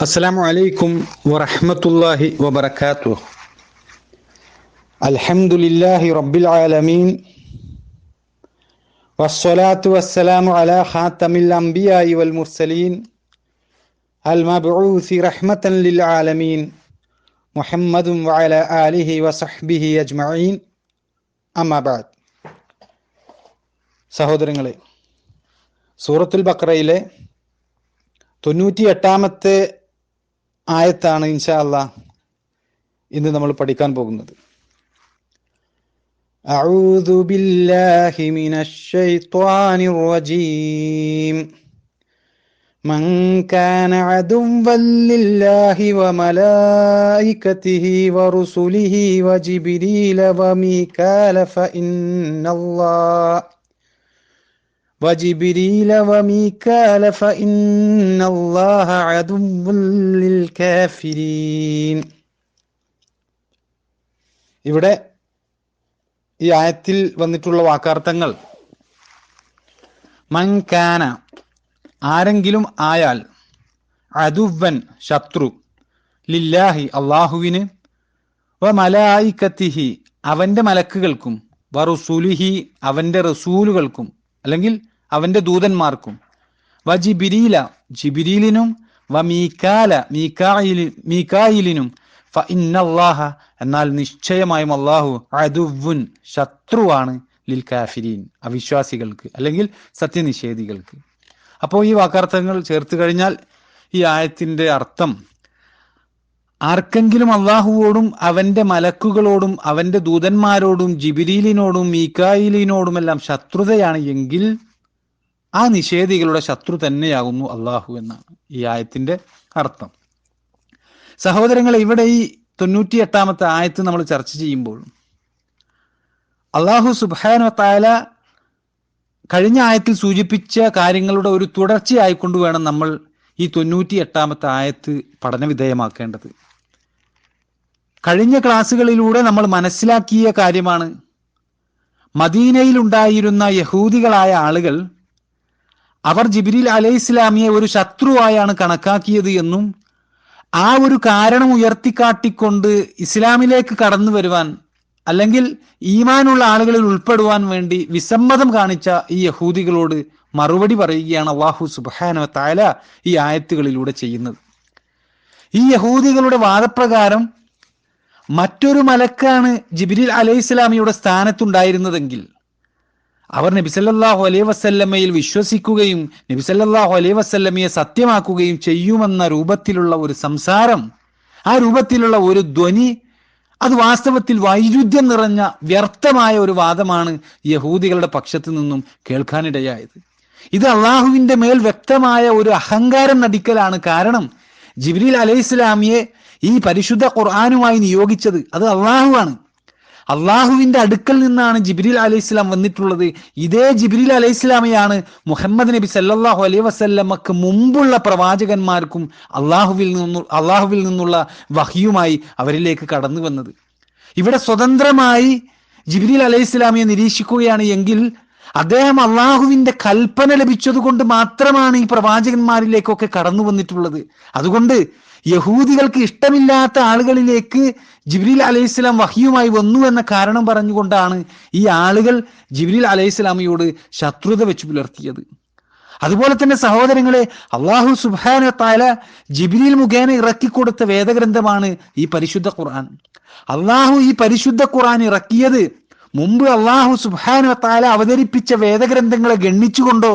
السلام عليكم ورحمة الله وبركاته الحمد لله رب العالمين والصلاة والسلام على خاتم الأنبياء والمرسلين المبعوث رحمة للعالمين محمد وعلى آله وصحبه أجمعين أما بعد സഹോദരങ്ങളെ സൂറത്തുൽ ബക്രയിലെ തൊണ്ണൂറ്റി എട്ടാമത്തെ ആയത്താണ് ഇൻഷാ അല്ലാ ഇന്ന് നമ്മൾ പഠിക്കാൻ പോകുന്നത് أعوذ بالله من الشيطان الرجيم من كان عدوا لله وملائكته ورسله وجبريل وميكال فإن الله وجبريل وميكال فإن الله عدو للكافرين ഇവിടെ ഈ ആയത്തിൽ വന്നിട്ടുള്ള വാക്കാർത്ഥങ്ങൾ മൻകാന ആരെങ്കിലും ആയാൽ അതുവൻ ശത്രു ലില്ലാഹി അള്ളാഹുവിന് വ മലായിക്കത്തിഹി അവന്റെ മലക്കുകൾക്കും വ റുസുലിഹി അവന്റെ റസൂലുകൾക്കും അല്ലെങ്കിൽ അവന്റെ ദൂതന്മാർക്കും. വ ജിബിരീല ജിബിരീലിനും വ മീക്കാല മീക്കായിലി മീക്കായിലിനും ഫ ഇന്നല്ലാഹ എന്നാൽ നിശ്ചയമായും അള്ളാഹു അതുവുൻ ശത്രുവാണ് ലിൽ കാഫിരീൻ അവിശ്വാസികൾക്ക് അല്ലെങ്കിൽ സത്യനിഷേധികൾക്ക്. അപ്പോൾ ഈ വാക്കാർത്ഥങ്ങൾ ചേർത്ത് കഴിഞ്ഞാൽ ഈ ആയത്തിന്റെ അർത്ഥം ആർക്കെങ്കിലും അള്ളാഹുവോടും അവന്റെ മലക്കുകളോടും അവന്റെ ദൂതന്മാരോടും ജിബിരീലിനോടും മീക്കായിലിനോടുമെല്ലാം ശത്രുതയാണ് എങ്കിൽ ആ നിഷേധികളുടെ ശത്രു തന്നെയാകുന്നു അള്ളാഹു എന്നാണ് ഈ ആയത്തിന്റെ അർത്ഥം. സഹോദരങ്ങളെ ഇവിടെ ഈ തൊണ്ണൂറ്റി എട്ടാമത്തെ ആയത്ത് നമ്മൾ ചർച്ച ചെയ്യുമ്പോൾ അള്ളാഹു സുബാന കഴിഞ്ഞ ആയത്തിൽ സൂചിപ്പിച്ച കാര്യങ്ങളുടെ ഒരു തുടർച്ചയായിക്കൊണ്ട് വേണം നമ്മൾ ഈ തൊണ്ണൂറ്റി എട്ടാമത്തെ ആയത്ത് പഠനവിധേയമാക്കേണ്ടത് കഴിഞ്ഞ ക്ലാസ്സുകളിലൂടെ നമ്മൾ മനസ്സിലാക്കിയ കാര്യമാണ് മദീനയിൽ ഉണ്ടായിരുന്ന യഹൂദികളായ ആളുകൾ അവർ ജിബിരിൽ അലൈഹി ഇസ്ലാമിയെ ഒരു ശത്രുവായാണ് കണക്കാക്കിയത് എന്നും ആ ഒരു കാരണം ഉയർത്തിക്കാട്ടിക്കൊണ്ട് ഇസ്ലാമിലേക്ക് കടന്നു വരുവാൻ അല്ലെങ്കിൽ ഈമാനുള്ള ആളുകളിൽ ഉൾപ്പെടുവാൻ വേണ്ടി വിസമ്മതം കാണിച്ച ഈ യഹൂദികളോട് മറുപടി പറയുകയാണ് അള്ളാഹു സുബാന താല ഈ ആയത്തുകളിലൂടെ ചെയ്യുന്നത്. ഈ യഹൂദികളുടെ വാദപ്രകാരം മറ്റൊരു മലക്കാണ് ജിബിരിൽ അലൈഹി ഇസ്ലാമിയുടെ സ്ഥാനത്തുണ്ടായിരുന്നതെങ്കിൽ അവർ നബിസല്ലാഹു അലൈ വസല്ലമ്മയിൽ വിശ്വസിക്കുകയും നബിസല്ലാഹു അലൈ വസല്ലമ്മയെ സത്യമാക്കുകയും ചെയ്യുമെന്ന രൂപത്തിലുള്ള ഒരു സംസാരം ആ രൂപത്തിലുള്ള ഒരു ധ്വനി അത് വാസ്തവത്തിൽ വൈരുദ്ധ്യം നിറഞ്ഞ വ്യർത്ഥമായ ഒരു വാദമാണ് യഹൂദികളുടെ പക്ഷത്തു നിന്നും കേൾക്കാനിടയായത്. ഇത് അള്ളാഹുവിന്റെ മേൽ വ്യക്തമായ ഒരു അഹങ്കാരം നടിക്കലാണ് കാരണം ജിബ്രീൽ അലൈഹിസ്ലാമിയെ ഈ പരിശുദ്ധ ഖുർആാനുമായി നിയോഗിച്ചത് അത് അള്ളാഹുവാണ്. അള്ളാഹുവിന്റെ അടുക്കൽ നിന്നാണ് ജിബ്രീൽ അലൈഹി ഇസ്ലാം വന്നിട്ടുള്ളത്. ഇതേ ജിബ്രീൽ അലൈഹി ഇസ്ലാമയാണ് മുഹമ്മദ് നബി സല്ലാഹു അലൈഹി വസല്ലമക്ക് മുമ്പുള്ള പ്രവാചകന്മാർക്കും അള്ളാഹുവിൽ നിന്നു അള്ളാഹുവിൽ നിന്നുള്ള വഹിയുമായി അവരിലേക്ക് കടന്നു വന്നത്. ഇവിടെ സ്വതന്ത്രമായി ജിബ്രീൽ അലൈഹി ഇസ്ലാമിയെ നിരീക്ഷിക്കുകയാണ് എങ്കിൽ അദ്ദേഹം അള്ളാഹുവിന്റെ കൽപ്പന ലഭിച്ചതുകൊണ്ട് മാത്രമാണ് ഈ പ്രവാചകന്മാരിലേക്കൊക്കെ കടന്നു വന്നിട്ടുള്ളത്. അതുകൊണ്ട് യഹൂദികൾക്ക് ഇഷ്ടമില്ലാത്ത ആളുകളിലേക്ക് ജിബ്രീൽ അലൈഹി സ്വലാം വഹിയുമായി വന്നു എന്ന കാരണം പറഞ്ഞുകൊണ്ടാണ് ഈ ആളുകൾ ജിബ്രീൽ അലൈഹി സ്വലാമിയോട് ശത്രുത വെച്ചു പുലർത്തിയത്. അതുപോലെ തന്നെ സഹോദരങ്ങളെ അള്ളാഹു സുബാന താല ജിബ്രീൽ മുഖേന ഇറക്കിക്കൊടുത്ത വേദഗ്രന്ഥമാണ് ഈ പരിശുദ്ധ ഖുർആൻ. അള്ളാഹു ഈ പരിശുദ്ധ ഖുർആൻ ഇറക്കിയത് മുമ്പ് അള്ളാഹു സുബാന താല അവതരിപ്പിച്ച വേദഗ്രന്ഥങ്ങളെ ഗണ്ണിച്ചുകൊണ്ടോ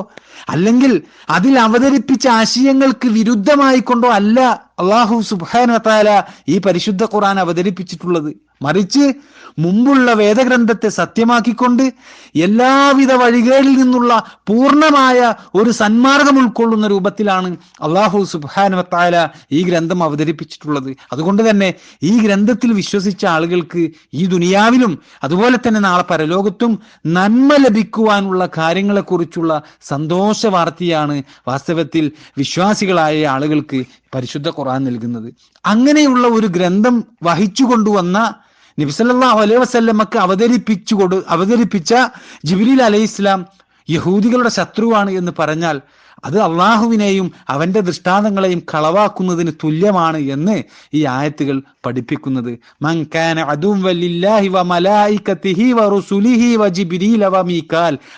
അല്ലെങ്കിൽ അതിൽ അവതരിപ്പിച്ച ആശയങ്ങൾക്ക് വിരുദ്ധമായിക്കൊണ്ടോ അല്ല അള്ളാഹു സുബാന താല ഈ പരിശുദ്ധ ഖുറാൻ അവതരിപ്പിച്ചിട്ടുള്ളത്. മറിച്ച് മുമ്പുള്ള വേദഗ്രന്ഥത്തെ സത്യമാക്കിക്കൊണ്ട് എല്ലാവിധ വഴികളിൽ നിന്നുള്ള പൂർണമായ ഒരു സന്മാർഗം ഉൾക്കൊള്ളുന്ന രൂപത്തിലാണ് അള്ളാഹു സുബാനുവത്തായ ഈ ഗ്രന്ഥം അവതരിപ്പിച്ചിട്ടുള്ളത്. അതുകൊണ്ട് തന്നെ ഈ ഗ്രന്ഥത്തിൽ വിശ്വസിച്ച ആളുകൾക്ക് ഈ ദുനിയാവിലും അതുപോലെ തന്നെ നാളെ പരലോകത്തും നന്മ ലഭിക്കുവാനുള്ള കാര്യങ്ങളെക്കുറിച്ചുള്ള സന്തോഷ വാർത്തയാണ് വാസ്തവത്തിൽ വിശ്വാസികളായ ആളുകൾക്ക് പരിശുദ്ധ ഖുർആൻ നൽകുന്നത്. അങ്ങനെയുള്ള ഒരു ഗ്രന്ഥം വഹിച്ചു കൊണ്ടുവന്ന നബിസല്ലാഹു അലൈഹി വസല്ലമക്ക് അവതരിപ്പിച്ചു കൊടു അവതരിപ്പിച്ച ജിബിലി അലൈഹി ഇസ്ലാം യഹൂദികളുടെ ശത്രുവാണ് എന്ന് പറഞ്ഞാൽ അത് അള്ളാഹുവിനെയും അവന്റെ ദൃഷ്ടാന്തങ്ങളെയും കളവാക്കുന്നതിന് തുല്യമാണ് എന്ന് ഈ ആയത്തുകൾ പഠിപ്പിക്കുന്നത്.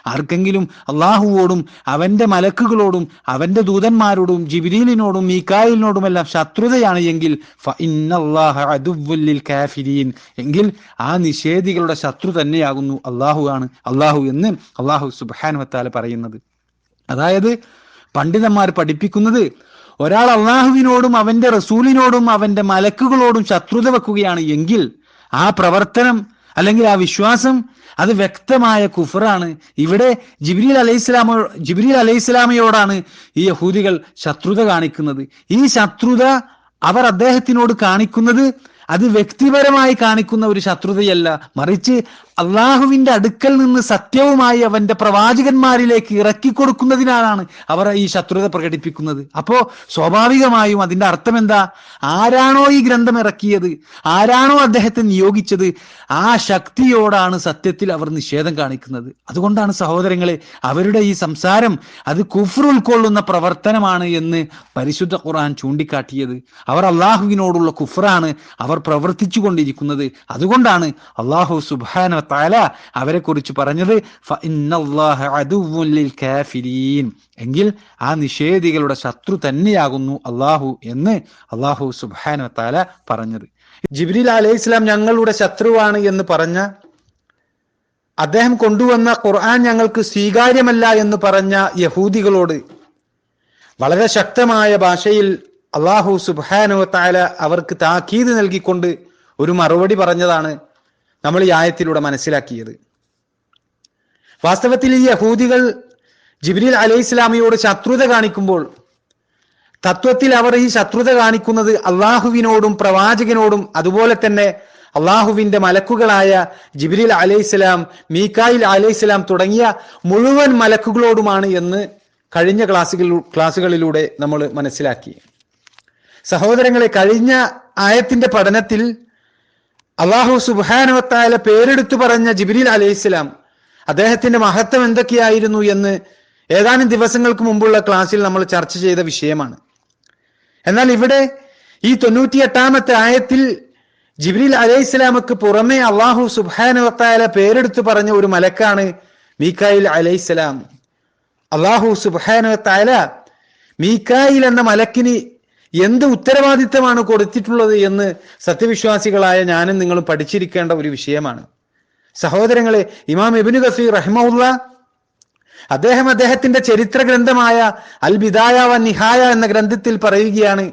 ആർക്കെങ്കിലും അള്ളാഹുവോടും അവന്റെ മലക്കുകളോടും അവന്റെ ദൂതന്മാരോടും ജിബിരീലിനോടും മീക്കായിലിനോടും എല്ലാം ശത്രുതയാണ് എങ്കിൽ എങ്കിൽ ആ നിഷേധികളുടെ ശത്രു തന്നെയാകുന്നു അള്ളാഹു ആണ് അള്ളാഹു എന്ന് അള്ളാഹു സുബാൻ വത്താല പറയുന്നത്. അതായത് പണ്ഡിതന്മാർ പഠിപ്പിക്കുന്നത് ഒരാൾ അള്ളാഹുവിനോടും അവന്റെ റസൂലിനോടും അവന്റെ മലക്കുകളോടും ശത്രുത വെക്കുകയാണ് എങ്കിൽ ആ പ്രവർത്തനം അല്ലെങ്കിൽ ആ വിശ്വാസം അത് വ്യക്തമായ കുഫറാണ്. ഇവിടെ ജിബ്രീൽ അലൈഹിസ്ലാമോ ജിബ്രീൽ അലൈഹിസ്ലാമയോടാണ് ഈ യഹൂദികൾ ശത്രുത കാണിക്കുന്നത്. ഈ ശത്രുത അവർ അദ്ദേഹത്തിനോട് കാണിക്കുന്നത് അത് വ്യക്തിപരമായി കാണിക്കുന്ന ഒരു ശത്രുതയല്ല. മറിച്ച് അള്ളാഹുവിന്റെ അടുക്കൽ നിന്ന് സത്യവുമായി അവന്റെ പ്രവാചകന്മാരിലേക്ക് ഇറക്കി കൊടുക്കുന്നതിനാലാണ് അവർ ഈ ശത്രുത പ്രകടിപ്പിക്കുന്നത്. അപ്പോ സ്വാഭാവികമായും അതിന്റെ അർത്ഥം എന്താ? ആരാണോ ഈ ഗ്രന്ഥം ഇറക്കിയത്? ആരാണോ അദ്ദേഹത്തെ നിയോഗിച്ചത്? ആ ശക്തിയോടാണ് സത്യത്തിൽ അവർ നിഷേധം കാണിക്കുന്നത്. അതുകൊണ്ടാണ് സഹോദരങ്ങളെ അവരുടെ ഈ സംസാരം അത് കുഫർ ഉൾക്കൊള്ളുന്ന പ്രവർത്തനമാണ് എന്ന് പരിശുദ്ധ ഖുർആൻ ചൂണ്ടിക്കാട്ടിയത്. അവർ അള്ളാഹുവിനോടുള്ള കുഫറാണ് അവർ പ്രവർത്തിച്ചു കൊണ്ടിരിക്കുന്നത് അതുകൊണ്ടാണ് അള്ളാഹു സുബാന താല അവരെ കുറിച്ച് പറഞ്ഞത് "ഫ ഇന്നല്ലാഹ അദുവ്വുൻ ലിൽ എങ്കിൽ ആ നിഷേധികളുടെ ശത്രു തന്നെയാകുന്നു അള്ളാഹു എന്ന് അള്ളാഹു സുബാന താല പറഞ്ഞത്. ജിബ്രീൽ അലൈഹി ഇസ്ലാം ഞങ്ങളുടെ ശത്രുവാണ് എന്ന് പറഞ്ഞ അദ്ദേഹം കൊണ്ടുവന്ന ഖുർആൻ ഞങ്ങൾക്ക് സ്വീകാര്യമല്ല എന്ന് പറഞ്ഞ യഹൂദികളോട് വളരെ ശക്തമായ ഭാഷയിൽ അള്ളാഹു സുബാനു താല അവർക്ക് താക്കീത് നൽകിക്കൊണ്ട് ഒരു മറുപടി പറഞ്ഞതാണ്. നമ്മൾ ഈ ആയത്തിലൂടെ മനസ്സിലാക്കിയത്. വാസ്തവത്തിൽ ഈ യഹൂദികൾ ജിബ്രീൽ അലൈഹി ഇസ്ലാമിയോട് ശത്രുത കാണിക്കുമ്പോൾ തത്വത്തിൽ അവർ ഈ ശത്രുത കാണിക്കുന്നത് അള്ളാഹുവിനോടും പ്രവാചകനോടും അതുപോലെ തന്നെ അള്ളാഹുവിന്റെ മലക്കുകളായ ജിബ്രീൽ അലൈഹിസ്ലാം മീക്കായിൽ അലൈഹി സ്വലാം തുടങ്ങിയ മുഴുവൻ മലക്കുകളോടുമാണ് എന്ന് കഴിഞ്ഞ ക്ലാസ്സുകൾ ക്ലാസ്സുകളിലൂടെ നമ്മൾ മനസ്സിലാക്കി. സഹോദരങ്ങളെ കഴിഞ്ഞ ആയത്തിന്റെ പഠനത്തിൽ അള്ളാഹു സുബാനുവത്തായ പേരെടുത്തു പറഞ്ഞ ജിബ്രീൽ അലൈഹിസ്ലാം അദ്ദേഹത്തിന്റെ മഹത്വം എന്തൊക്കെയായിരുന്നു എന്ന് ഏതാനും ദിവസങ്ങൾക്ക് മുമ്പുള്ള ക്ലാസ്സിൽ നമ്മൾ ചർച്ച ചെയ്ത വിഷയമാണ്. എന്നാൽ ഇവിടെ ഈ തൊണ്ണൂറ്റിയെട്ടാമത്തെ ആയത്തിൽ ജിബ്രീൽ അലൈഹിസ്ലാമക്ക് പുറമെ അള്ളാഹു സുബാനുവത്തായ പേരെടുത്തു പറഞ്ഞ ഒരു മലക്കാണ് മീക്കായിൽ അലൈഹി ഇസ്ലാം അള്ളാഹു സുബാനുവത്തായ മീക്കായിൽ എന്ന മലക്കിന് എന്ത് ഉത്തരവാദിത്തമാണ് കൊടുത്തിട്ടുള്ളത് എന്ന് സത്യവിശ്വാസികളായ ഞാനും നിങ്ങളും പഠിച്ചിരിക്കേണ്ട ഒരു വിഷയമാണ്. സഹോദരങ്ങളെ ഇമാം എബിനു ഗസീർ റഹ്മുല്ല അദ്ദേഹം അദ്ദേഹത്തിന്റെ ചരിത്ര ഗ്രന്ഥമായ അൽ ബിദായ വ നിഹായ എന്ന ഗ്രന്ഥത്തിൽ പറയുകയാണ്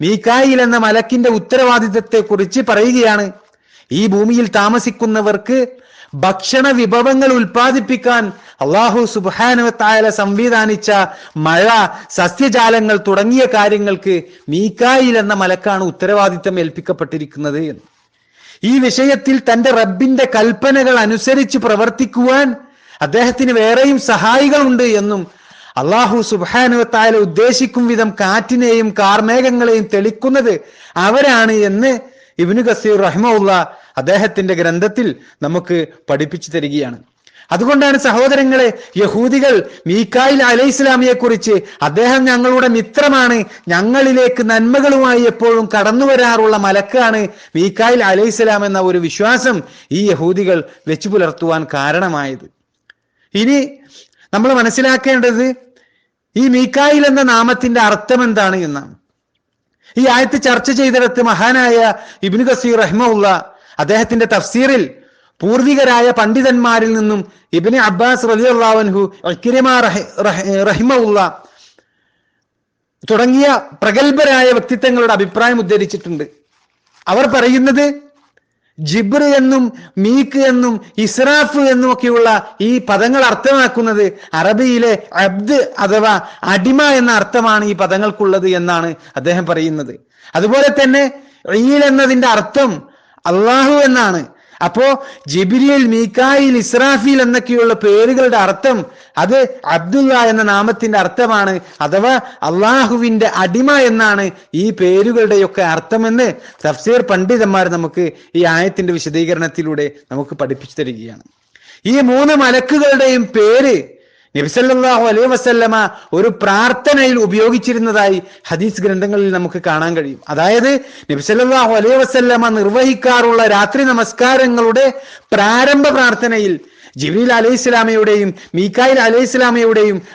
മീക്കായിൽ എന്ന മലക്കിന്റെ ഉത്തരവാദിത്തത്തെ കുറിച്ച് പറയുകയാണ് ഈ ഭൂമിയിൽ താമസിക്കുന്നവർക്ക് ഭക്ഷണ വിഭവങ്ങൾ ഉൽപ്പാദിപ്പിക്കാൻ അള്ളാഹു സുബാനുവത്തായ സംവിധാനിച്ച മഴ സസ്യജാലങ്ങൾ തുടങ്ങിയ കാര്യങ്ങൾക്ക് മീക്കായിൽ എന്ന മലക്കാണ് ഉത്തരവാദിത്തം ഏൽപ്പിക്കപ്പെട്ടിരിക്കുന്നത് എന്ന്. ഈ വിഷയത്തിൽ തന്റെ റബ്ബിന്റെ കൽപ്പനകൾ അനുസരിച്ച് പ്രവർത്തിക്കുവാൻ അദ്ദേഹത്തിന് വേറെയും സഹായികളുണ്ട് എന്നും അള്ളാഹു സുബാനുവത്തായ ഉദ്ദേശിക്കും വിധം കാറ്റിനെയും കാർമേഘങ്ങളെയും തെളിക്കുന്നത് അവരാണ് എന്ന് ഇബിനു കസീർ റഹ്മുള്ള അദ്ദേഹത്തിന്റെ ഗ്രന്ഥത്തിൽ നമുക്ക് പഠിപ്പിച്ചു തരികയാണ്. അതുകൊണ്ടാണ് സഹോദരങ്ങളെ യഹൂദികൾ മീക്കായിൽ അലൈഹി ഇസ്ലാമിയെ കുറിച്ച് അദ്ദേഹം ഞങ്ങളുടെ മിത്രമാണ് ഞങ്ങളിലേക്ക് നന്മകളുമായി എപ്പോഴും കടന്നു വരാറുള്ള മലക്കാണ് മീക്കായിൽ അലൈഹി ഇസ്ലാം എന്ന ഒരു വിശ്വാസം ഈ യഹൂദികൾ വെച്ചു പുലർത്തുവാൻ കാരണമായത്. ഇനി നമ്മൾ മനസ്സിലാക്കേണ്ടത് ഈ മീക്കായിൽ എന്ന നാമത്തിന്റെ അർത്ഥം എന്താണ് എന്നാണ്. ഈ ആയത്ത് ചർച്ച ചെയ്തിടത്ത് മഹാനായ ഇബിനു കസീർ റഹ്മുള്ള അദ്ദേഹത്തിന്റെ തഫ്സീറിൽ പൂർവികരായ പണ്ഡിതന്മാരിൽ നിന്നും ഇബിന് അബ്ബാസ് റലിയുള്ളാവൻഹു റഹിമുള്ള തുടങ്ങിയ പ്രഗത്ഭരായ വ്യക്തിത്വങ്ങളുടെ അഭിപ്രായം ഉദ്ധരിച്ചിട്ടുണ്ട്. അവർ പറയുന്നത് ജിബ്ർ എന്നും മീക്ക് എന്നും ഇസ്രാഫ് എന്നും ഒക്കെയുള്ള ഈ പദങ്ങൾ അർത്ഥമാക്കുന്നത് അറബിയിലെ അബ്ദ് അഥവാ അടിമ എന്ന അർത്ഥമാണ് ഈ പദങ്ങൾക്കുള്ളത് എന്നാണ് അദ്ദേഹം പറയുന്നത്. അതുപോലെ തന്നെ ഈൽ എന്നതിന്റെ അർത്ഥം അള്ളാഹു എന്നാണ്. അപ്പോ ജിബിരിയിൽ മീക്കായിൽ ഇസ്രാഫീൽ എന്നൊക്കെയുള്ള പേരുകളുടെ അർത്ഥം അത് അബ്ദുല്ല എന്ന നാമത്തിന്റെ അർത്ഥമാണ് അഥവാ അള്ളാഹുവിന്റെ അടിമ എന്നാണ് ഈ പേരുകളുടെയൊക്കെ അർത്ഥമെന്ന് തഫ്സീർ പണ്ഡിതന്മാർ നമുക്ക് ഈ ആയത്തിന്റെ വിശദീകരണത്തിലൂടെ നമുക്ക് പഠിപ്പിച്ചു തരികയാണ്. ഈ മൂന്ന് മലക്കുകളുടെയും പേര് നബിസല്ലാഹു അലൈ വസല്ലമ ഒരു പ്രാർത്ഥനയിൽ ഉപയോഗിച്ചിരുന്നതായി ഹദീസ് ഗ്രന്ഥങ്ങളിൽ നമുക്ക് കാണാൻ കഴിയും. അതായത് നബിസല്ലാഹു അലൈ വസല്ലമ നിർവഹിക്കാറുള്ള രാത്രി നമസ്കാരങ്ങളുടെ പ്രാരംഭ പ്രാർത്ഥനയിൽ ജിബ്രീൽ അലൈഹി ഇസ്ലാമയുടെയും മീക്കായിൽ അലൈഹി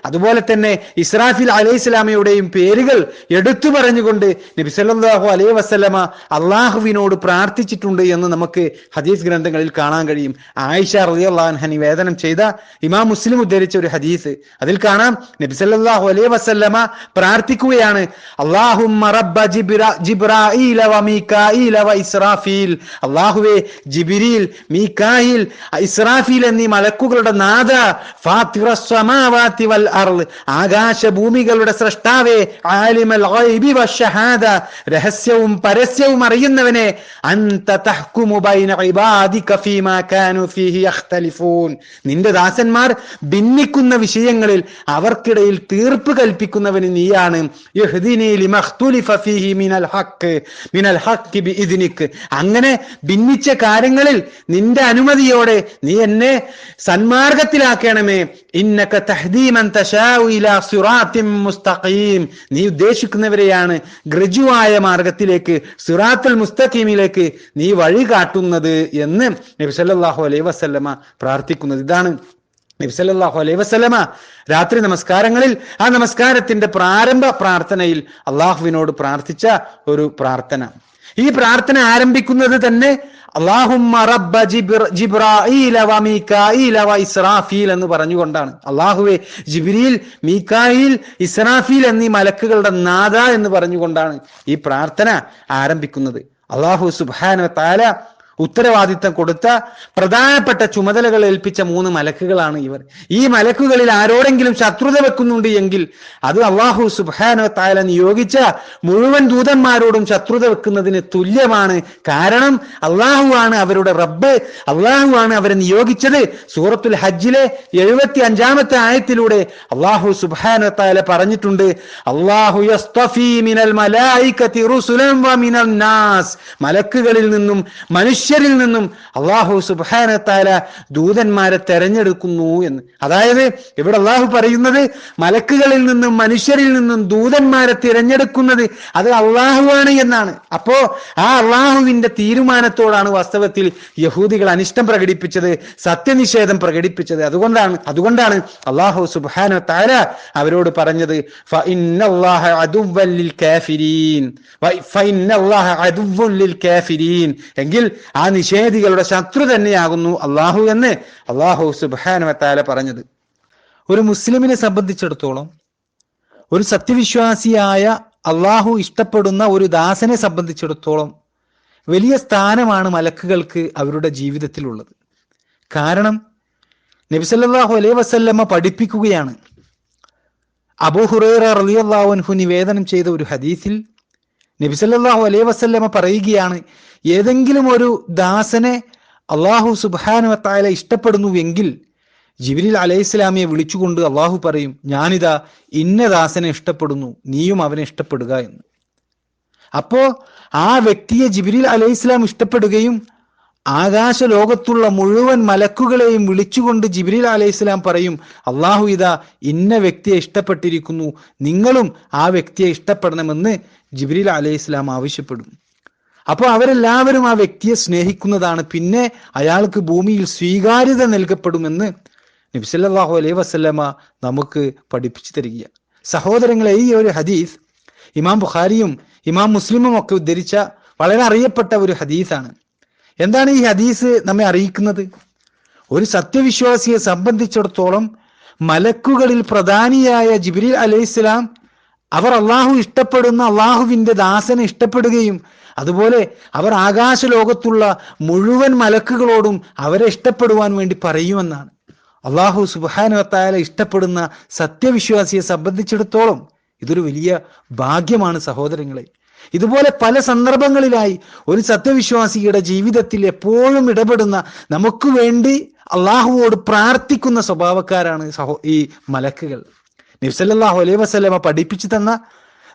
അതുപോലെ തന്നെ ഇസ്രാഫിൽ അലൈഹി ഇസ്ലാമയുടെയും പേരുകൾ എടുത്തു പറഞ്ഞുകൊണ്ട് നബി സല്ലാഹു അലൈഹി വസ്ലമ അള്ളാഹുവിനോട് പ്രാർത്ഥിച്ചിട്ടുണ്ട് എന്ന് നമുക്ക് ഹദീസ് ഗ്രന്ഥങ്ങളിൽ കാണാൻ കഴിയും. ആയിഷ അൻഹ നിവേദനം ചെയ്ത ഇമാം മുസ്ലിം ഉദ്ധരിച്ച ഒരു ഹദീസ്. അതിൽ കാണാം നബി സല്ലാഹു അലൈഹി വസ്ലമ പ്രാർത്ഥിക്കുകയാണ് മീക്കായിൽ അല്ലാഹുവേ ജിബ്രീൽ മീകായിൽ ഇസ്രാഫീൽ എന്നീ മലക്കുകളുടെ നാഥ ഫാത്തിറ സമാവാതി വൽ അർൾ. ആകാശ ഭൂമികളുടെ സൃഷ്ടാവേ രഹസ്യവും പരസ്യവും അറിയുന്നവനെ നിന്റെ ദാസന്മാർ ഭിന്നിക്കുന്ന വിഷയങ്ങളിൽ അവർക്കിടയിൽ തീർപ്പ് കൽപ്പിക്കുന്നവന് നീയാണ്. അങ്ങനെ ഭിന്നിച്ച കാര്യങ്ങളിൽ നിന്റെ അനുമതിയോടെ നീ എന്നെ സന്മാർഗത്തിലാക്കണമേ. ഇന്നക തഹ്ദീമൻ തശാഉ ഇലാ സിറാത്തിൻ മുസ്തഖീം. നീ ഉദ്ദേശിക്കുന്നവരെയാണ് ഗ്രജുവായ മാർഗത്തിലേക്ക് സിറാത്തുൽ മുസ്തഖീമിലേക്ക് നീ വഴി കാട്ടുന്നത് എന്ന് നബിസല്ലാഹു അലൈഹി വസല്ലമ പ്രാർത്ഥിക്കുന്നത്. ഇതാണ് നബി സല്ലല്ലാഹു അലൈഹി വസല്ലമ രാത്രി നമസ്കാരങ്ങളിൽ ആ നമസ്കാരത്തിന്റെ പ്രാരംഭ പ്രാർത്ഥനയിൽ അള്ളാഹുവിനോട് പ്രാർത്ഥിച്ച ഒരു പ്രാർത്ഥന. ഈ പ്രാർത്ഥന ആരംഭിക്കുന്നത് തന്നെ അള്ളാഹുമ്മ റബ്ബ ജിബ്രായില ഇസ്രാഫീൽ എന്ന് പറഞ്ഞുകൊണ്ടാണ്. അള്ളാഹുവെ ജിബ്രീൽ മീക്കായിൽ ഇസ്രാഫീൽ എന്നീ മലക്കുകളുടെ നാദ എന്ന് പറഞ്ഞുകൊണ്ടാണ് ഈ പ്രാർത്ഥന ആരംഭിക്കുന്നത്. അള്ളാഹു സുബാന താല ഉത്തരവാദിത്തം കൊടുത്ത പ്രധാനപ്പെട്ട ചുമതലകൾ ഏൽപ്പിച്ച മൂന്ന് മലക്കുകളാണ് ഇവർ. ഈ മലക്കുകളിൽ ആരോടെങ്കിലും ശത്രുത വെക്കുന്നുണ്ട് എങ്കിൽ അത് അള്ളാഹു സുബാന നിയോഗിച്ച മുഴുവൻ ദൂതന്മാരോടും ശത്രുത വെക്കുന്നതിന് തുല്യമാണ്. കാരണം അള്ളാഹു ആണ് അവരുടെ റബ്ബ് അള്ളാഹു ആണ് അവരെ നിയോഗിച്ചത്. സൂറത്തുൽ ഹജ്ജിലെ എഴുപത്തി അഞ്ചാമത്തെ ആയത്തിലൂടെ അള്ളാഹു സുബാന പറഞ്ഞിട്ടുണ്ട് അള്ളാഹു മിനൽ വ മിനൽ മലക്കുകളിൽ നിന്നും മനുഷ്യരിൽ നിന്നും അള്ളാഹു സുബാനത്താല ദൂതന്മാരെ തെരഞ്ഞെടുക്കുന്നു എന്ന്. അതായത് ഇവിടെ അള്ളാഹു പറയുന്നത് മലക്കുകളിൽ നിന്നും മനുഷ്യരിൽ നിന്നും ദൂതന്മാരെ തിരഞ്ഞെടുക്കുന്നത് അത് അള്ളാഹുവാണ് എന്നാണ്. അപ്പോ ആ അള്ളാഹുവിന്റെ തീരുമാനത്തോടാണ് വാസ്തവത്തിൽ യഹൂദികൾ അനിഷ്ടം പ്രകടിപ്പിച്ചത് സത്യനിഷേധം പ്രകടിപ്പിച്ചത്. അതുകൊണ്ടാണ് അതുകൊണ്ടാണ് അള്ളാഹു സുബാന താര അവരോട് പറഞ്ഞത്. എങ്കിൽ ആ നിഷേധികളുടെ ശത്രു തന്നെയാകുന്നു അള്ളാഹു എന്ന് അള്ളാഹു സുബാന താല പറഞ്ഞത്. ഒരു മുസ്ലിമിനെ സംബന്ധിച്ചിടത്തോളം ഒരു സത്യവിശ്വാസിയായ അള്ളാഹു ഇഷ്ടപ്പെടുന്ന ഒരു ദാസനെ സംബന്ധിച്ചിടത്തോളം വലിയ സ്ഥാനമാണ് മലക്കുകൾക്ക് അവരുടെ ജീവിതത്തിലുള്ളത്. കാരണം നബിസല്ലാഹു അലൈ വസല്ലമ്മ പഠിപ്പിക്കുകയാണ്. അബു ഹുറേറ റളിയല്ലാഹു അൻഹു നിവേദനം ചെയ്ത ഒരു ഹദീസിൽ നബിസല്ലാഹു അലൈ വസല്ലമ്മ പറയുകയാണ് ഏതെങ്കിലും ഒരു ദാസനെ അള്ളാഹു സുബാനുവത്തായ ഇഷ്ടപ്പെടുന്നു എങ്കിൽ ജിബ്രീൽ അലൈഹി ഇസ്ലാമിയെ വിളിച്ചുകൊണ്ട് അള്ളാഹു പറയും ഞാനിതാ ഇന്ന ദാസനെ ഇഷ്ടപ്പെടുന്നു നീയും അവനെ ഇഷ്ടപ്പെടുക എന്ന്. അപ്പോ ആ വ്യക്തിയെ ജിബ്രീൽ അലൈഹി ഇസ്ലാം ഇഷ്ടപ്പെടുകയും ആകാശ ലോകത്തുള്ള മുഴുവൻ മലക്കുകളെയും വിളിച്ചുകൊണ്ട് ജിബ്രീൽ അലൈഹി ഇസ്ലാം പറയും അള്ളാഹു ഇതാ ഇന്ന വ്യക്തിയെ ഇഷ്ടപ്പെട്ടിരിക്കുന്നു നിങ്ങളും ആ വ്യക്തിയെ ഇഷ്ടപ്പെടണമെന്ന് ജിബ്രീൽ അലൈഹി ഇസ്ലാം ആവശ്യപ്പെടും. അപ്പോൾ അവരെല്ലാവരും ആ വ്യക്തിയെ സ്നേഹിക്കുന്നതാണ്. പിന്നെ അയാൾക്ക് ഭൂമിയിൽ സ്വീകാര്യത നൽകപ്പെടുമെന്ന് നബിസല്ലാഹു അലൈഹി വസല്ലമ നമുക്ക് പഠിപ്പിച്ചു തരിക സഹോദരങ്ങളെ ഈ ഒരു ഹദീസ് ഇമാം ബുഖാരിയും ഇമാം മുസ്ലിമും ഒക്കെ ഉദ്ധരിച്ച വളരെ അറിയപ്പെട്ട ഒരു ഹദീസാണ്. എന്താണ് ഈ ഹദീസ് നമ്മെ അറിയിക്കുന്നത്? ഒരു സത്യവിശ്വാസിയെ സംബന്ധിച്ചിടത്തോളം മലക്കുകളിൽ പ്രധാനിയായ ജിബ്രീൽ അലൈഹിസ്ലാം അവർ അള്ളാഹു ഇഷ്ടപ്പെടുന്ന അള്ളാഹുവിന്റെ ദാസനെ ഇഷ്ടപ്പെടുകയും അതുപോലെ അവർ ആകാശ ലോകത്തുള്ള മുഴുവൻ മലക്കുകളോടും അവരെ ഇഷ്ടപ്പെടുവാൻ വേണ്ടി പറയുമെന്നാണ്. അള്ളാഹു സുബാനുവത്തായാലെ ഇഷ്ടപ്പെടുന്ന സത്യവിശ്വാസിയെ സംബന്ധിച്ചിടത്തോളം ഇതൊരു വലിയ ഭാഗ്യമാണ് സഹോദരങ്ങളെ. ഇതുപോലെ പല സന്ദർഭങ്ങളിലായി ഒരു സത്യവിശ്വാസിയുടെ ജീവിതത്തിൽ എപ്പോഴും ഇടപെടുന്ന നമുക്ക് വേണ്ടി അള്ളാഹുവോട് പ്രാർത്ഥിക്കുന്ന സ്വഭാവക്കാരാണ് സഹോ ഈ മലക്കുകൾ. നബ്സല്ലാഹു അലൈഹി വസ്ലമ പഠിപ്പിച്ചു തന്ന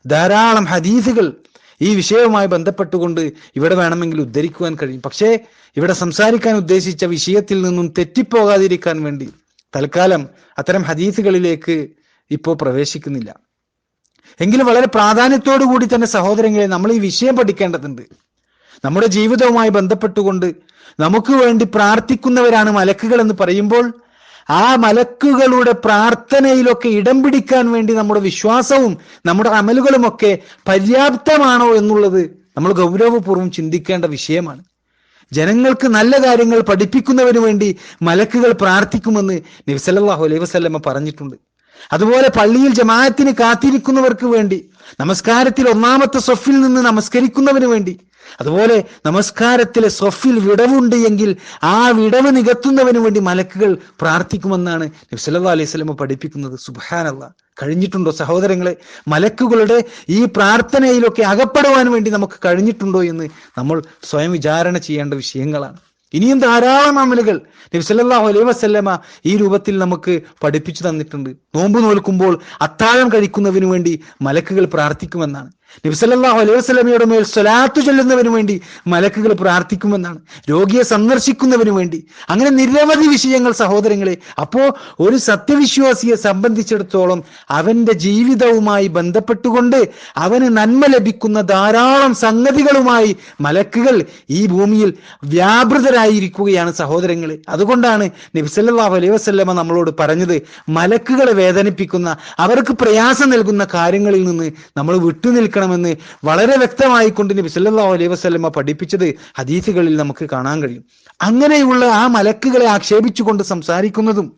ധാരാളം ഹദീസുകൾ ഈ വിഷയവുമായി ബന്ധപ്പെട്ടുകൊണ്ട് ഇവിടെ വേണമെങ്കിൽ ഉദ്ധരിക്കുവാൻ കഴിയും. പക്ഷേ ഇവിടെ സംസാരിക്കാൻ ഉദ്ദേശിച്ച വിഷയത്തിൽ നിന്നും തെറ്റിപ്പോകാതിരിക്കാൻ വേണ്ടി തൽക്കാലം അത്തരം ഹദീസുകളിലേക്ക് ഇപ്പോൾ പ്രവേശിക്കുന്നില്ല. എങ്കിലും വളരെ പ്രാധാന്യത്തോടു കൂടി തന്നെ സഹോദരങ്ങളെ നമ്മൾ ഈ വിഷയം പഠിക്കേണ്ടതുണ്ട്. നമ്മുടെ ജീവിതവുമായി ബന്ധപ്പെട്ടുകൊണ്ട് നമുക്ക് വേണ്ടി പ്രാർത്ഥിക്കുന്നവരാണ് മലക്കുകൾ എന്ന് പറയുമ്പോൾ ആ മലക്കുകളുടെ പ്രാർത്ഥനയിലൊക്കെ ഇടം പിടിക്കാൻ വേണ്ടി നമ്മുടെ വിശ്വാസവും നമ്മുടെ അമലുകളുമൊക്കെ പര്യാപ്തമാണോ എന്നുള്ളത് നമ്മൾ ഗൗരവപൂർവം ചിന്തിക്കേണ്ട വിഷയമാണ്. ജനങ്ങൾക്ക് നല്ല കാര്യങ്ങൾ പഠിപ്പിക്കുന്നതിന് വേണ്ടി മലക്കുകൾ പ്രാർത്ഥിക്കുമെന്ന് നബിസല്ലാഹു അലൈഹി വസല്ലമ പറഞ്ഞിട്ടുണ്ട്. അതുപോലെ പള്ളിയിൽ ജമാഅത്തിന് കാത്തിരിക്കുന്നവർക്ക് വേണ്ടി നമസ്കാരത്തിൽ ഒന്നാമത്തെ സൊഫിൽ നിന്ന് നമസ്കരിക്കുന്നവന് വേണ്ടി അതുപോലെ നമസ്കാരത്തിലെ സൊഫിൽ വിടവുണ്ട് എങ്കിൽ ആ വിടവ് നികത്തുന്നവന് വേണ്ടി മലക്കുകൾ പ്രാർത്ഥിക്കുമെന്നാണ് നബ്സല്ലാ അലൈഹി സ്വലമ പഠിപ്പിക്കുന്നത്. സുബാനല്ല കഴിഞ്ഞിട്ടുണ്ടോ സഹോദരങ്ങളെ? മലക്കുകളുടെ ഈ പ്രാർത്ഥനയിലൊക്കെ അകപ്പെടുവാൻ വേണ്ടി നമുക്ക് കഴിഞ്ഞിട്ടുണ്ടോ എന്ന് നമ്മൾ സ്വയം വിചാരണ ചെയ്യേണ്ട വിഷയങ്ങളാണ്. ഇനിയും ധാരാളം അമലുകൾ നബ്സല്ലാഹു അലൈഹി വസല്ലമ ഈ രൂപത്തിൽ നമുക്ക് പഠിപ്പിച്ചു തന്നിട്ടുണ്ട്. നോമ്പ് നോൽക്കുമ്പോൾ അത്താഴം കഴിക്കുന്നതിന് വേണ്ടി മലക്കുകൾ പ്രാർത്ഥിക്കുമെന്നാണ്. നബ്സല്ലാഹു അലൈഹി വസല്ലമയുടെ മേൽ സ്വലാത്തു ചൊല്ലുന്നവന് വേണ്ടി മലക്കുകൾ പ്രാർത്ഥിക്കുമെന്നാണ്. രോഗിയെ സന്ദർശിക്കുന്നവന് വേണ്ടി. അങ്ങനെ നിരവധി വിഷയങ്ങൾ സഹോദരങ്ങളെ അപ്പോ ഒരു സത്യവിശ്വാസിയെ സംബന്ധിച്ചിടത്തോളം അവന്റെ ജീവിതവുമായി ബന്ധപ്പെട്ടുകൊണ്ട് അവന് നന്മ ലഭിക്കുന്ന ധാരാളം സംഗതികളുമായി മലക്കുകൾ ഈ ഭൂമിയിൽ വ്യാപൃതരായിരിക്കുകയാണ് സഹോദരങ്ങളെ. അതുകൊണ്ടാണ് നബിസല്ലാഹു അലൈഹി വസ്ലമ നമ്മളോട് പറഞ്ഞത് മലക്കുകളെ വേദനിപ്പിക്കുന്ന അവർക്ക് പ്രയാസം നൽകുന്ന കാര്യങ്ങളിൽ നിന്ന് നമ്മൾ വിട്ടുനിൽക്കണമെന്ന് വളരെ വ്യക്തമായി കൊണ്ട് നബി സല്ലല്ലാഹു അലൈഹി വസല്ലമ പഠിപ്പിച്ചത് ഹദീസുകളിൽ നമുക്ക് കാണാൻ കഴിയും. അങ്ങനെയുള്ള ആ മലക്കുകളെ ആക്ഷേപിച്ചുകൊണ്ട് സംസാരിക്കുന്നതും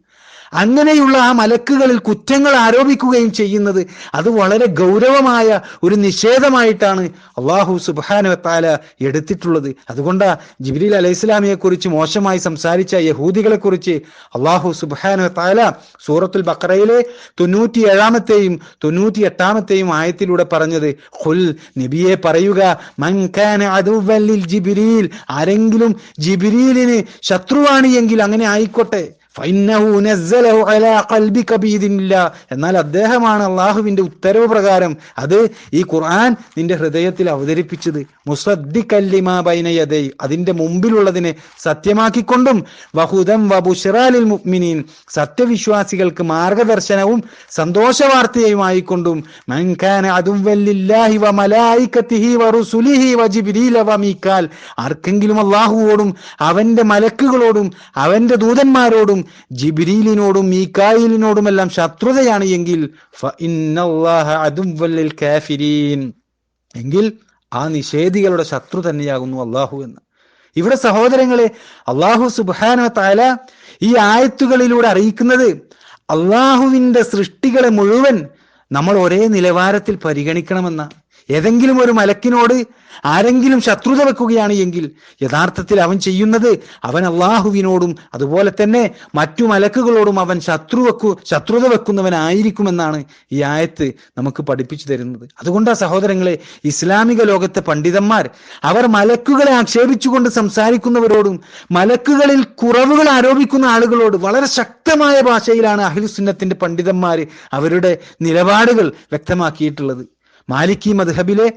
അങ്ങനെയുള്ള ആ മലക്കുകളിൽ കുറ്റങ്ങൾ ആരോപിക്കുകയും ചെയ്യുന്നത് അത് വളരെ ഗൗരവമായ ഒരു നിഷേധമായിട്ടാണ് അള്ളാഹു സുബാന താല എടുത്തിട്ടുള്ളത്. അതുകൊണ്ടാ ജിബ്രീൽ അലൈഹി ഇസ്ലാമിയെ കുറിച്ച് മോശമായി സംസാരിച്ച യഹൂദികളെ കുറിച്ച് അള്ളാഹു സുബാന താല സൂറത്തുൽ ബക്രയിലെ തൊണ്ണൂറ്റി ഏഴാമത്തെയും തൊണ്ണൂറ്റി എട്ടാമത്തെയും ആയത്തിലൂടെ പറഞ്ഞത് ഹുൽ നബിയെ പറയുക ആരെങ്കിലും ജിബ്രീലിന് ശത്രുവാണ് എങ്കിൽ അങ്ങനെ ആയിക്കോട്ടെ. എന്നാൽ അദ്ദേഹമാണ് അള്ളാഹുവിന്റെ ഉത്തരവ് പ്രകാരം അത് ഈ ഖുർആൻ നിന്റെ ഹൃദയത്തിൽ അവതരിപ്പിച്ചത്. അതിന്റെ മുമ്പിലുള്ളതിനെ സത്യമാക്കിക്കൊണ്ടും വഹുദം വബുഷറാലിൽ മുഅ്മിനീൻ. സത്യവിശ്വാസികൾക്ക് മാർഗദർശനവും സന്തോഷവാർത്തയുമായിക്കൊണ്ടും വാർത്തയുമായിക്കൊണ്ടും കാന അദുവ്വൻ ലില്ലാഹി വ മലായികതിഹി വ റുസുലിഹി വ ജിബ്രീല വ മീകാൽ ആർക്കെങ്കിലും അള്ളാഹുവോടും അവന്റെ മലക്കുകളോടും അവന്റെ ദൂതന്മാരോടും ജിബ്രീലിനോടും മീക്കായിലിനോടുമെല്ലാം ശത്രുതയാണ് എങ്കിൽ എങ്കിൽ ആ നിഷേധികളുടെ ശത്രു തന്നെയാകുന്നു അള്ളാഹു എന്ന്. ഇവിടെ സഹോദരങ്ങളെ അള്ളാഹു സുബാന താല ഈ ആയത്തുകളിലൂടെ അറിയിക്കുന്നത് അള്ളാഹുവിന്റെ സൃഷ്ടികളെ മുഴുവൻ നമ്മൾ ഒരേ നിലവാരത്തിൽ പരിഗണിക്കണമെന്ന ഏതെങ്കിലും ഒരു മലക്കിനോട് ആരെങ്കിലും ശത്രുത വെക്കുകയാണ് എങ്കിൽ യഥാർത്ഥത്തിൽ അവൻ ചെയ്യുന്നത് അവൻ അള്ളാഹുവിനോടും അതുപോലെ തന്നെ മറ്റു മലക്കുകളോടും അവൻ ശത്രു വെക്കു ശത്രുത വെക്കുന്നവനായിരിക്കുമെന്നാണ് ഈ ആയത്ത് നമുക്ക് പഠിപ്പിച്ചു തരുന്നത്. അതുകൊണ്ടാ സഹോദരങ്ങളെ ഇസ്ലാമിക ലോകത്തെ പണ്ഡിതന്മാർ അവർ മലക്കുകളെ ആക്ഷേപിച്ചുകൊണ്ട് സംസാരിക്കുന്നവരോടും മലക്കുകളിൽ കുറവുകൾ ആരോപിക്കുന്ന ആളുകളോട് വളരെ ശക്തമായ ഭാഷയിലാണ് അഹിൽ സുന്നത്തിന്റെ പണ്ഡിതന്മാർ അവരുടെ നിലപാടുകൾ വ്യക്തമാക്കിയിട്ടുള്ളത്. മാലിക്കി മദ്ഹബിലെ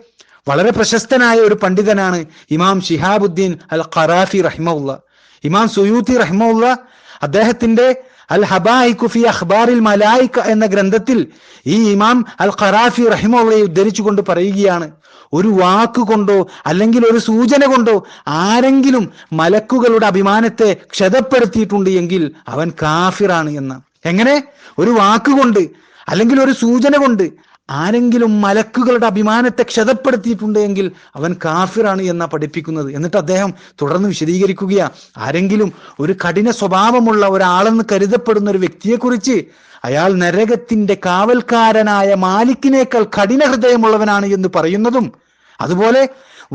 വളരെ പ്രശസ്തനായ ഒരു പണ്ഡിതനാണ് ഇമാം ഷിഹാബുദ്ദീൻ അൽ ഖറാഫി റഹ്മുള്ള ഇമാം സുയൂത്തി റഹ്മുള്ള അദ്ദേഹത്തിന്റെ അൽ ഹബായി ഫി അഖ്ബാറിൽ മലായിക്ക എന്ന ഗ്രന്ഥത്തിൽ ഈ ഇമാം അൽ ഖറാഫി റഹിമുള്ളയെ ഉദ്ധരിച്ചുകൊണ്ട് പറയുകയാണ് ഒരു വാക്ക് കൊണ്ടോ അല്ലെങ്കിൽ ഒരു സൂചന കൊണ്ടോ ആരെങ്കിലും മലക്കുകളുടെ അഭിമാനത്തെ ക്ഷതപ്പെടുത്തിയിട്ടുണ്ട് എങ്കിൽ അവൻ കാഫിറാണ് എന്ന്. എങ്ങനെ? ഒരു വാക്കുകൊണ്ട് അല്ലെങ്കിൽ ഒരു സൂചന കൊണ്ട് ആരെങ്കിലും മലക്കുകളുടെ അഭിമാനത്തെ ക്ഷതപ്പെടുത്തിയിട്ടുണ്ട് എങ്കിൽ അവൻ കാഫിറാണ് എന്നാ പഠിപ്പിക്കുന്നത്. എന്നിട്ട് അദ്ദേഹം തുടർന്ന് വിശദീകരിക്കുകയാ ആരെങ്കിലും ഒരു കഠിന സ്വഭാവമുള്ള ഒരാളെന്ന് കരുതപ്പെടുന്ന ഒരു വ്യക്തിയെക്കുറിച്ച് അയാൾ നരകത്തിന്റെ കാവൽക്കാരനായ മാലിക്കിനേക്കാൾ കഠിന ഹൃദയമുള്ളവനാണ് എന്ന് പറയുന്നതും അതുപോലെ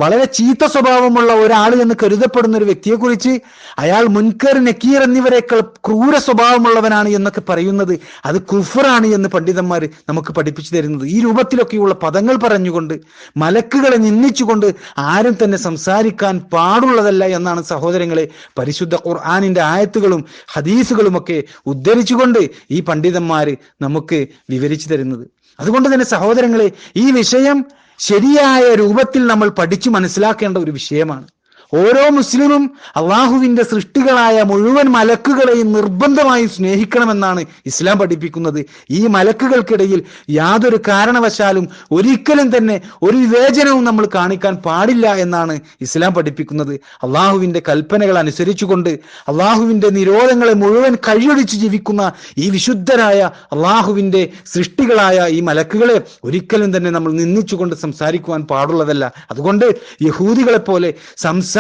വളരെ ചീത്ത സ്വഭാവമുള്ള ഒരാൾ എന്ന് കരുതപ്പെടുന്ന ഒരു വ്യക്തിയെക്കുറിച്ച് അയാൾ മുൻകർ നക്കീർ എന്നിവരെക്കാൾ ക്രൂര സ്വഭാവമുള്ളവനാണ് എന്നൊക്കെ പറയുന്നത് അത് കുഫറാണ് എന്ന് പണ്ഡിതന്മാർ നമുക്ക് പഠിപ്പിച്ചു തരുന്നത്. ഈ രൂപത്തിലൊക്കെയുള്ള പദങ്ങൾ പറഞ്ഞുകൊണ്ട് മലക്കുകളെ നിന്ദിച്ചുകൊണ്ട് ആരും തന്നെ സംസാരിക്കാൻ പാടുള്ളതല്ല എന്നാണ് സഹോദരങ്ങളെ പരിശുദ്ധ ഖുർആാനിന്റെ ആയത്തുകളും ഹദീസുകളുമൊക്കെ ഉദ്ധരിച്ചുകൊണ്ട് ഈ പണ്ഡിതന്മാര് നമുക്ക് വിവരിച്ചു തരുന്നത്. അതുകൊണ്ട് തന്നെ സഹോദരങ്ങളെ ഈ വിഷയം ശരിയായ രൂപത്തിൽ നമ്മൾ പഠിച്ചു മനസ്സിലാക്കേണ്ട ഒരു വിഷയമാണ്. ഓരോ മുസ്ലിമും അള്ളാഹുവിന്റെ സൃഷ്ടികളായ മുഴുവൻ മലക്കുകളെയും നിർബന്ധമായും സ്നേഹിക്കണമെന്നാണ് ഇസ്ലാം പഠിപ്പിക്കുന്നത്. ഈ മലക്കുകൾക്കിടയിൽ യാതൊരു കാരണവശാലും ഒരിക്കലും തന്നെ ഒരു വിവേചനവും നമ്മൾ കാണിക്കാൻ പാടില്ല എന്നാണ് ഇസ്ലാം പഠിപ്പിക്കുന്നത്. അള്ളാഹുവിന്റെ കൽപ്പനകൾ അനുസരിച്ചുകൊണ്ട് അള്ളാഹുവിന്റെ നിരോധങ്ങളെ മുഴുവൻ കഴിയൊഴിച്ച് ജീവിക്കുന്ന ഈ വിശുദ്ധരായ അള്ളാഹുവിന്റെ സൃഷ്ടികളായ ഈ മലക്കുകളെ ഒരിക്കലും തന്നെ നമ്മൾ നിന്ദിച്ചുകൊണ്ട് സംസാരിക്കുവാൻ പാടുള്ളതല്ല. അതുകൊണ്ട് യഹൂദികളെ പോലെ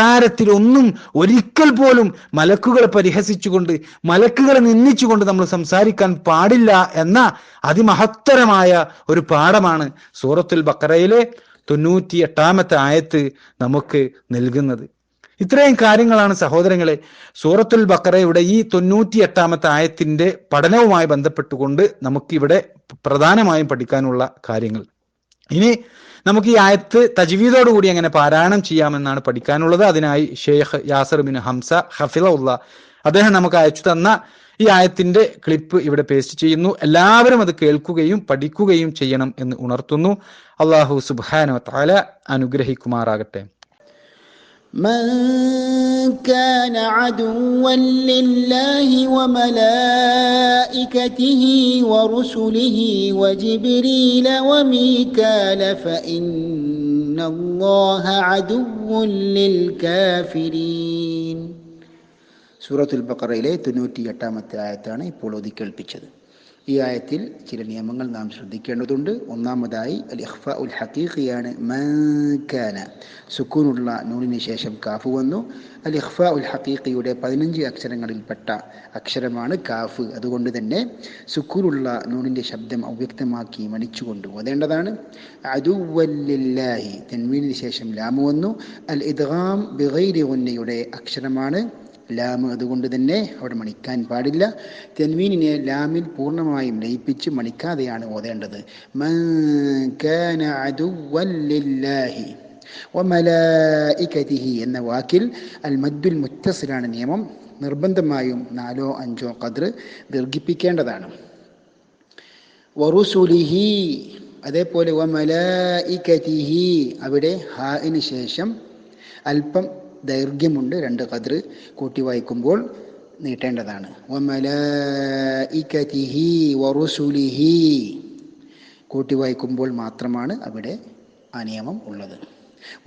സംസാരത്തിലൊന്നും ഒരിക്കൽ പോലും മലക്കുകളെ പരിഹസിച്ചുകൊണ്ട് മലക്കുകളെ നിന്ദിച്ചുകൊണ്ട് നമ്മൾ സംസാരിക്കാൻ പാടില്ല എന്ന അതിമഹത്തരമായ ഒരു പാഠമാണ് സൂറത്തുൽ ബക്കറയിലെ തൊണ്ണൂറ്റി എട്ടാമത്തെ ആയത്ത് നമുക്ക് നൽകുന്നത്. ഇത്രയും കാര്യങ്ങളാണ് സഹോദരങ്ങളെ സൂറത്തുൽ ബക്കറയുടെ ഈ തൊണ്ണൂറ്റി എട്ടാമത്തെ ആയത്തിന്റെ പഠനവുമായി ബന്ധപ്പെട്ടുകൊണ്ട് നമുക്കിവിടെ പ്രധാനമായും പഠിക്കാനുള്ള കാര്യങ്ങൾ. ഇനി നമുക്ക് ഈ ആയത്ത് തജ്വീദോടുകൂടി എങ്ങനെ പാരായണം ചെയ്യാമെന്നാണ് പഠിക്കാനുള്ളത്. അതിനായി ഷെയ്ഖ് യാസർ ബിൻ ഹംസ ഹഫില ഉള്ള അദ്ദേഹം നമുക്ക് അയച്ചു തന്ന ഈ ആയത്തിന്റെ ക്ലിപ്പ് ഇവിടെ പേസ്റ്റ് ചെയ്യുന്നു. എല്ലാവരും അത് കേൾക്കുകയും പഠിക്കുകയും ചെയ്യണം എന്ന് ഉണർത്തുന്നു. അള്ളാഹു സുബാന താല അനുഗ്രഹിക്കുമാറാകട്ടെ. من كان عدوا لله وملائكته ورسله وجبريل وميكال فإن الله عدو للكافرين സൂറത്തുൽ ബക്കറയിലെ തൊണ്ണൂറ്റി എട്ടാമത്തെ ആയത്താണ് ഇപ്പോൾ ഒതി കേൾപ്പിച്ചത് ഈ ആയത്തിൽ ചില നിയമങ്ങൾ നാം ശ്രദ്ധിക്കേണ്ടതുണ്ട്. ഒന്നാമതായി അൽ ഇഖ്ഫ ഉൽ ഹക്കീഖിയാണ് മൻകാന സുക്കൂനുള്ള നൂലിന് ശേഷം കാഫ് വന്നു. അൽ ഇഖ്ഫ ഉൽ ഹക്കീഖിയുടെ പതിനഞ്ച് അക്ഷരങ്ങളിൽപ്പെട്ട അക്ഷരമാണ് കാഫ്. അതുകൊണ്ട് തന്നെ സുക്കൂനുള്ള നൂലിന്റെ ശബ്ദം അവ്യക്തമാക്കി മണിച്ചുകൊണ്ട് ഓതേണ്ടതാണ്. അതുവല്ലില്ലാഹി തെന്മീനിന് ശേഷം ലാമു വന്നു. അൽ ഇദ്ഗാം ബിഗൈരി ഉന്നയുടെ അക്ഷരമാണ് ലാം അതുകൊണ്ട് തന്നെ അവിടെ മണിക്കാൻ പാടില്ല. തെൻവീനിനെ ലാമിൽ പൂർണമായും ലയിപ്പിച്ച് മണിക്കാതെയാണ് ഓതേണ്ടത്. എന്ന വാക്കിൽ അൽ മദ്ദുൽ മുത്തസിലാണ് നിയമം. നിർബന്ധമായും നാലോ അഞ്ചോ കതിർ ദീർഘിപ്പിക്കേണ്ടതാണ്. വറുസുലിഹി അതേപോലെ വമലായികതിഹി അവിടെ ഹാഇന് ശേഷം അല്പം ദൈർഘ്യമുണ്ട്. രണ്ട് കതിർ കൂട്ടി വായിക്കുമ്പോൾ നീട്ടേണ്ടതാണ്. കൂട്ടി വായിക്കുമ്പോൾ മാത്രമാണ് അവിടെ ആ നിയമം ഉള്ളത്.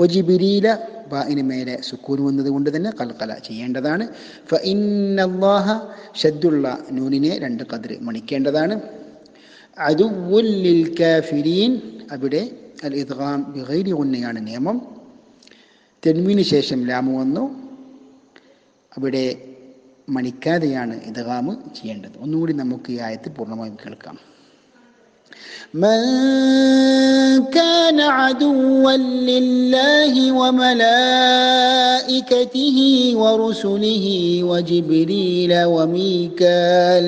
വജിബിരീല ബായിന് മേലെ സുക്കൂൻ വന്നത് കൊണ്ട് തന്നെ കൽക്കല ചെയ്യേണ്ടതാണ്. ഷദ്ദുള്ള നൂനിനെ രണ്ട് കതിർ മണിക്കേണ്ടതാണ്. അതുല്ലിൽ കാഫിരീൻ അവിടെ അൽ ഇദ്ഗാം ബിഗൈരി നിയമം. തെൻവിന് ശേഷം ലാമു വന്നു അവിടെ മണിക്കാതെയാണ് ഇദ്ഗാമ് ചെയ്യേണ്ടത് ഒന്നുകൂടി നമുക്ക് ഈ ആയത്ത് പൂർണ്ണമായും കേൾക്കാം من كان عدوا لله وملائكته ورسله وجبريل وميكال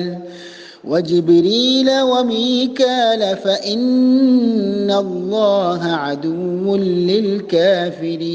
وجبريل وميكال فإن الله عدو للكافرين.